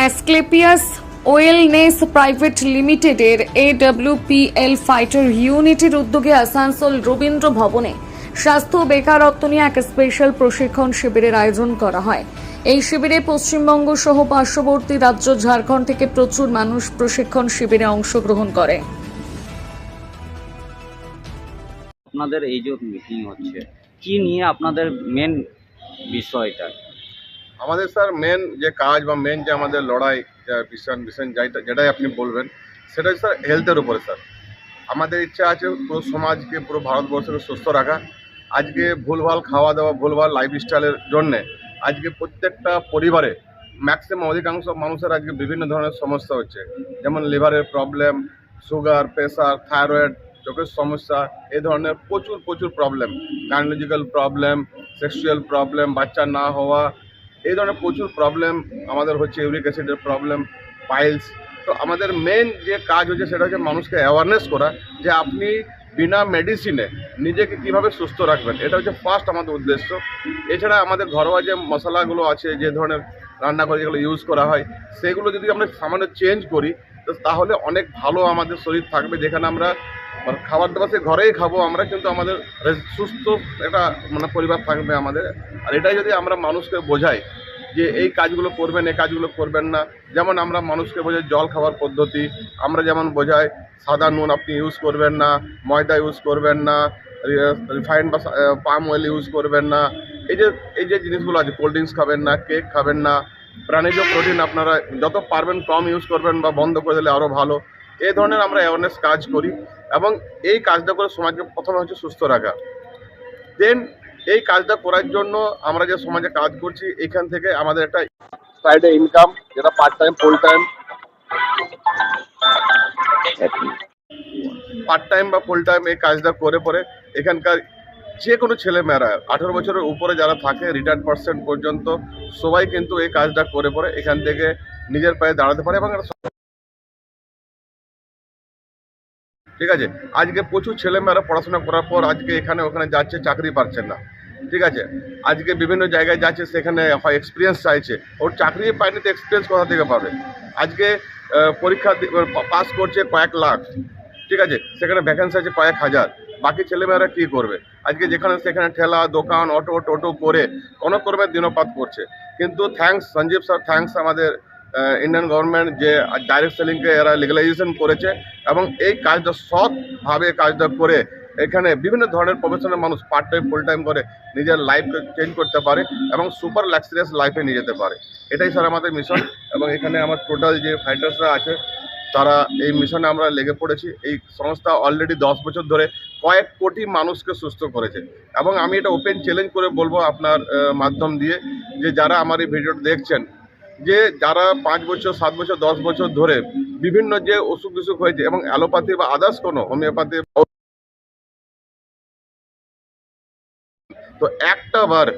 Asclepius wellness private লিমিটেডের এডব্লিউপিএল fighter ইউনিটের উদ্যোগে আসানসোল রবীন্দ্র ভবনে স্বাস্থ্য বেকারত্ব নিয়ে এক স্পেশাল প্রশিক্ষণ শিবিরের আয়োজন করা হয়। এই শিবিরে পশ্চিমবঙ্গ সহ পার্শ্ববর্তী রাজ্য ঝাড়খণ্ড থেকে প্রচুর মানুষ প্রশিক্ষণ শিবিরে অংশগ্রহণ করে। আপনাদের এই যে মিটিং হচ্ছে, কি নিয়ে আপনাদের মেন বিষয়টা? আমাদের স্যার মেন যে কাজ বা মেন যে আমাদের লড়াই, যা ভীষণ ভীষণ যেটা যেটাই আপনি বলবেন সেটা স্যার হেলথের উপরে স্যার। আমাদের ইচ্ছা আছে পুরো সমাজকে, পুরো ভারতবর্ষকে সুস্থ রাখা। আজকে ভুলভাল খাওয়া দাওয়া ভুলভাল লাইফস্টাইলের জন্যে আজকে প্রত্যেকটা পরিবারে ম্যাক্সিমাম অধিকাংশ মানুষের আজকে বিভিন্ন ধরনের সমস্যা হচ্ছে। যেমন লিভারের প্রবলেম সুগার প্রেশার থাইরয়েড চোখের সমস্যা, এ ধরনের প্রচুর প্রচুর problem gynaecological problem sexual problem বাচ্চা না হওয়া এই ধরনের প্রচুর প্রবলেম আমাদের হচ্ছে ইউরিক অ্যাসিডের প্রবলেম পাইলস তো আমাদের মেন যে কাজ হচ্ছে সেটা হচ্ছে মানুষকে অ্যাওয়ারনেস করা যে আপনি বিনা মেডিসিনে নিজেকে কীভাবে সুস্থ রাখবেন। এটা হচ্ছে ফার্স্ট আমাদের উদ্দেশ্য। এছাড়া আমাদের ঘরোয়া যে মশলাগুলো আছে, যে ধরনের রান্না করে যেগুলো ইউজ করা হয়, সেগুলো যদি আমরা সামান্য চেঞ্জ করি, তো তাহলে অনেক ভালো আমাদের শরীর থাকবে। যেখানে আমরা মানে খাবার দাবার সে ঘরেই খাব, আমরা কিন্তু আমাদের সুস্থ একটা মানে পরিবার থাকবে আমাদের। আর এটাই যদি আমরা মানুষকে বোঝাই যে এই কাজগুলো করবেন, এই কাজগুলো করবেন না, যেমন আমরা মানুষকে বোঝাই জল খাওয়ার পদ্ধতি, আমরা যেমন বোঝাই সাদা নুন আপনি ইউজ করবেন না, ময়দা ইউজ করবেন না রিফাইন্ড বা পাম অয়েল ইউজ করবেন না, এই যে এই যে জিনিসগুলো আছে কোল্ড ড্রিঙ্কস খাবেন না কেক খাবেন না, প্রাণীজ প্রোটিন আপনারা যত পারবেন কম ইউজ করবেন বা বন্ধ করে দিলে আরও ভালো। এই ধরনের আমরা অ্যাওয়ারনেস কাজ করি এবং এই কাজটা করে সমাজকে প্রথমে হচ্ছে সুস্থ রাখা। দেন এই কাজটা করার জন্য আমরা যে সমাজে কাজ করছি, এখান থেকে আমাদের একটা সাইডে ইনকাম যেটা part time full time part time বা ফুল টাইম এই কাজটা করে পরে এখানকার যে কোনো ছেলে মেয়েরা আঠেরো বছরের উপরে যারা থাকে রিটায়ার্ড পার্সেন্ট পর্যন্ত, সবাই কিন্তু এই কাজটা করে পরে এখান থেকে নিজের পায়ে দাঁড়াতে পারে এবং ঠিক আছে? আজকে প্রচুর ছেলেমেয়েরা পড়াশোনা করার পর আজকে এখানে ওখানে যাচ্ছে, চাকরি পাচ্ছে না। ঠিক আছে? আজকে বিভিন্ন জায়গায় যাচ্ছে, সেখানে হয় এক্সপিরিয়েন্স চাইছে। ওর চাকরি পায়নি তো এক্সপিরিয়েন্স কোথা থেকে পাবে? আজকে পরীক্ষা পাস করছে কয়েক লাখ। ঠিক আছে? সেখানে ভ্যাকেন্সি আছে কয়েক হাজার। বাকি ছেলেমেয়েরা কী করবে? আজকে যেখানে সেখানে ঠেলা, দোকান, অটো, টোটো করে, কোনো কর্মের দিনপাত করছে। কিন্তু থ্যাঙ্কস সঞ্জীব স্যার থ্যাঙ্কস আমাদের ইন্ডিয়ান গভর্নমেন্ট যে ডাইরেক্ট সেলিংকে এরা লিগালাইজেশন করেছে এবং এই কাজটা সৎভাবে কাজটা করে এখানে বিভিন্ন ধরনের প্রফেশনাল মানুষ পার্ট টাইম ফুল টাইম করে নিজের লাইফকে চেঞ্জ করতে পারে এবং সুপার লাক্সারিয়াস লাইফে নিয়ে যেতে পারে। এটাই স্যার আমাদের মিশন এবং এখানে আমার টোটাল যে ফাইটার্সরা আছে, তারা এই মিশনে আমরা লেগে পড়েছি। এই সংস্থা অলরেডি দশ বছর ধরে কয়েক কোটি মানুষকে সুস্থ করেছে এবং আমি এটা ওপেন চ্যালেঞ্জ করে বলব আপনার মাধ্যম দিয়ে যে যারা আমার এই ভিডিওটা দেখছেন যে যারা পাঁচ বছর, সাত বছর, দশ বছর ধরে বিভিন্ন যে অসুখ বিসুখ হয়েছে এবং অ্যালোপ্যাথি বা আদার্স কোনো, হোমিওপ্যাথি তো একটা বার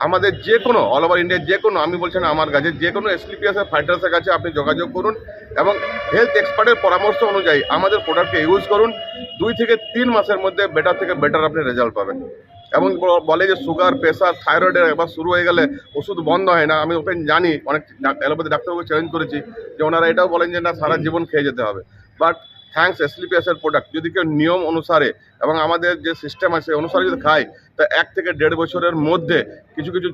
আমাদের যে কোনো অল ওভার ইন্ডিয়া যে কোনো, আমি বলছি না আমার কাছে, যে কোনো এসলিপিএসের ফাইটার্সের কাছে আপনি যোগাযোগ করুন এবং হেলথ এক্সপার্টের পরামর্শ অনুযায়ী আমাদের প্রোডাক্টকে ইউজ করুন। দুই থেকে তিন মাসের মধ্যে বেটার থেকে বেটার আপনি রেজাল্ট পাবেন। এবং বলে যে সুগার প্রেশার থাইরয়েডের একবার শুরু হয়ে গেলে ওষুধ বন্ধ হয় না। আমি ওপেন জানি, অনেক অ্যালোপ্যাথি ডাক্তারবাবু চ্যালেঞ্জ করেছি যে ওনারা এটাও বলেন যে না, সারা জীবন খেয়ে যেতে হবে। বাট থ্যাঙ্কস এসলিপিএসের প্রোডাক্ট যদি কেউ নিয়ম অনুসারে এবং আমাদের যে সিস্টেম আছে অনুসারে যদি খায় তা এক থেকে দেড় বছরের মধ্যে কিছু কিছু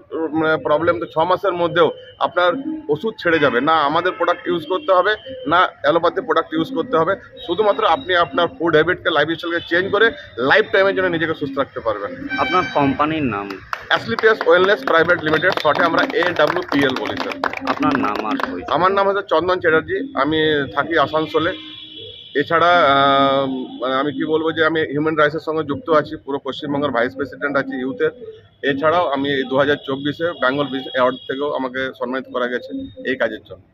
প্রবলেম তো ছ মাসের মধ্যেও আপনার ওষুধ ছেড়ে যাবে। না আমাদের প্রোডাক্ট ইউজ করতে হবে না অ্যালোপ্যাথি প্রোডাক্ট ইউজ করতে হবে। শুধুমাত্র আপনি আপনার ফুড হ্যাবিটকে লাইফস্টাইলকে চেঞ্জ করে লাইফ টাইমের জন্য নিজেকে সুস্থ রাখতে পারবেন। আপনার কোম্পানির নাম? অ্যাসলিপিয়াস ওয়েলনেস প্রাইভেট লিমিটেড শর্টে আমরা এ ডাব্লিউ পি এল বলি স্যার আপনার নাম আর আমার নাম হচ্ছে চন্দন চ্যাটার্জি আমি থাকি আসানসোলে। এছাড়া মানে আমি কি বলব যে আমি হিউম্যান রাইটসের সঙ্গে যুক্ত আছি পুরো পশ্চিমবঙ্গের ভাইস প্রেসিডেন্ট আছি ইউথের এছাড়াও আমি দু হাজার চব্বিশে বেঙ্গল অ্যাওয়ার্ড থেকেও আমাকে সম্মানিত করা গেছে এই কাজের জন্য।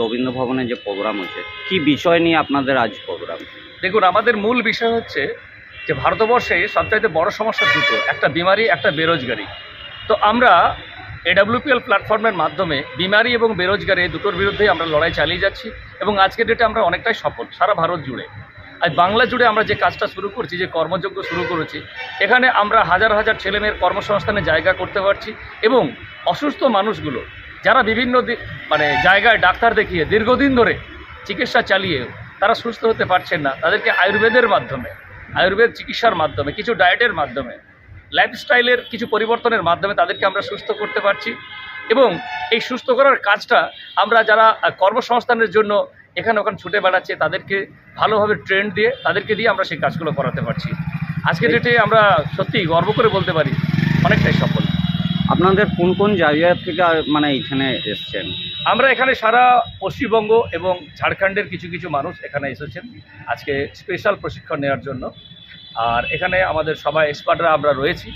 রবীন্দ্র ভবনে যে প্রোগ্রাম হচ্ছে কি বিষয় নিয়ে আপনাদের আজ প্রোগ্রাম দেখুন আমাদের মূল বিষয় হচ্ছে যে ভারতবর্ষে সবচাইতে বড় সমস্যা দুটো একটা বিমারি একটা বেরোজগারি। তো আমরা এডাব্লিউপিএল প্ল্যাটফর্মের মাধ্যমে বিমারি এবং বেরোজগারি এই দুটোর বিরুদ্ধে আমরা লড়াই চালিয়ে যাচ্ছি। এবং আজকের ডেটে আমরা অনেকটাই সফল, সারা ভারত জুড়ে। আজ বাংলা জুড়ে আমরা যে কাজটা শুরু করছি, যে কর্মযজ্ঞ শুরু করেছি, এখানে আমরা হাজার হাজার ছেলেমেয়ের কর্মসংস্থানে জায়গা করতে পারছি এবং অসুস্থ মানুষগুলো, যারা বিভিন্ন মানে জায়গায় ডাক্তার দেখিয়ে দীর্ঘদিন ধরে চিকিৎসা চালিয়ে তারা সুস্থ হতে পারছেন না, তাদেরকে আয়ুর্বেদের মাধ্যমে, আয়ুর্বেদ চিকিৎসার মাধ্যমে, কিছু ডায়েটের মাধ্যমে লাইফস্টাইলের কিছু পরিবর্তনের মাধ্যমে তাদেরকে আমরা সুস্থ করতে পারছি। এবং এই সুস্থ করার কাজটা আমরা যারা কর্মসংস্থানের জন্য এখানে ওখানে ছুটে বেড়াচ্ছে তাদেরকে ভালোভাবে ট্রেন্ড দিয়ে তাদেরকে দিয়ে আমরা সেই কাজগুলো করাতে পারছি। আজকের ডেটে আমরা সত্যি গর্ব করে বলতে পারি অনেকটাই সফল। আপনাদের কোন কোন জায়গা থেকে মানে এখানে এসছেন? আমরা এখানে সারা পশ্চিমবঙ্গ এবং ঝাড়খণ্ডের কিছু কিছু মানুষ এখানে এসেছেন আজকে স্পেশাল প্রশিক্ষণ নেওয়ার জন্য। আর এখানে আমাদের সবাই এক্সপার্টরা আমরা রয়েছি।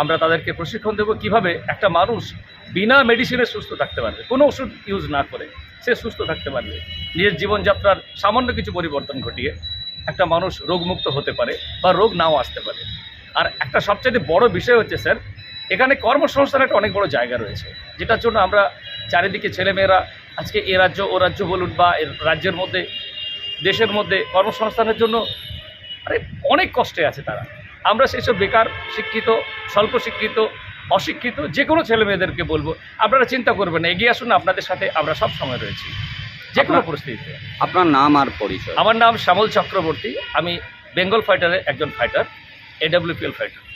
আমরা তাদেরকে প্রশিক্ষণ দেবো। কীভাবে একটা মানুষ বিনা মেডিসিনে সুস্থ থাকতে পারবে। কোনো ওষুধ ইউজ না করে সে সুস্থ থাকতে পারবে। নিজের জীবনযাত্রার সামান্য কিছু পরিবর্তন ঘটিয়ে একটা মানুষ রোগমুক্ত হতে পারে বা রোগ নাও আসতে পারে। আর একটা সবচেয়ে বড় বিষয় হচ্ছে, স্যার, এখানে কর্মসংস্থানের একটা অনেক বড় জায়গা রয়েছে, যেটার জন্য আমরা চারিদিকে ছেলেমেয়েরা আজকে এ রাজ্য, ও রাজ্য বলুন বা এর রাজ্যের মধ্যে, দেশের মধ্যে কর্মসংস্থানের জন্য আরে অনেক কষ্টে আছে তারা। আমরা সেই সব বেকার, শিক্ষিত, স্বল্প শিক্ষিত অশিক্ষিত যে কোনো ছেলে মেয়েদেরকে বলব আপনারা চিন্তা করবেন না এগিয়ে আসুন আপনাদের সাথে আমরা সব সময় রয়েছি। যে কোনো পরিস্থিতিতে। আপনার নাম আর পরিচয়। আমার নাম শ্যামল চক্রবর্তী আমি বেঙ্গল ফাইটারের একজন ফাইটার এডাব্লিউপিএল ফাইটার